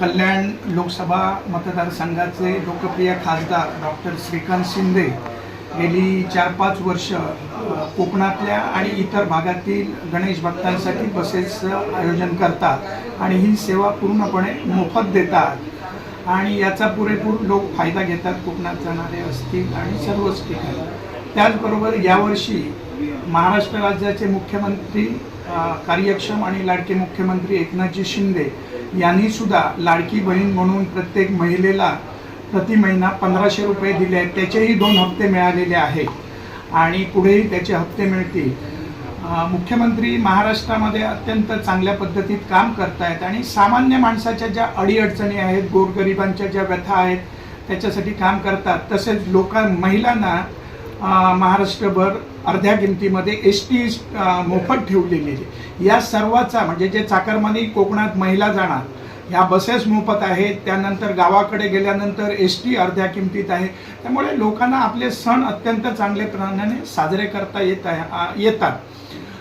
कल्याण लोकसभा मतदारसंघाचे लोकप्रिय खासदार डॉक्टर श्रीकांत शिंदे गेली चार पाच वर्ष कोकणातल्या आणि इतर भागातील गणेश भक्तांसाठी बसेसचं आयोजन करतात आणि ही सेवा पूर्णपणे मोफत देतात. आणि याचा पुरेपूर लोक फायदा घेतात कोकणात जाणारे असतील आणि सर्वच ठिकाणी. त्याचबरोबर यावर्षी महाराष्ट्र राज्याचे मुख्यमंत्री कार्यक्षम आणि लाडके मुख्यमंत्री एकनाथजी शिंदे यांनी सुद्धा लाडकी बहीण म्हणून प्रत्येक महिलेला प्रति महिना पंधराशे रुपये दिले आहेत. त्याचेही दोन हप्ते मिळालेले आहेत. आणि पुढेही त्याचे हप्ते मिळतील. मुख्यमंत्री महाराष्ट्रामध्ये अत्यंत चांगल्या पद्धतीत काम करतायत आणि सामान्य माणसाच्या ज्या अडीअडचणी आहेत गोरगरिबांच्या ज्या व्यथा आहेत त्याच्यासाठी काम करतात. तसेच लोकां महिलांना महाराष्ट्रभर अर्ध्या किमतीमध्ये एस टी मोफत ठेवलेली आहे. या सर्वाचा म्हणजे जे चाकरमानी कोकणात महिला जाणार ह्या बसेस मोफत आहेत त्यानंतर गावाकडे गेल्यानंतर एस टी अर्ध्या किमतीत आहे. त्यामुळे लोकांना आपले सण अत्यंत चांगल्या प्रमाणाने साजरे करता येत आहे येतात.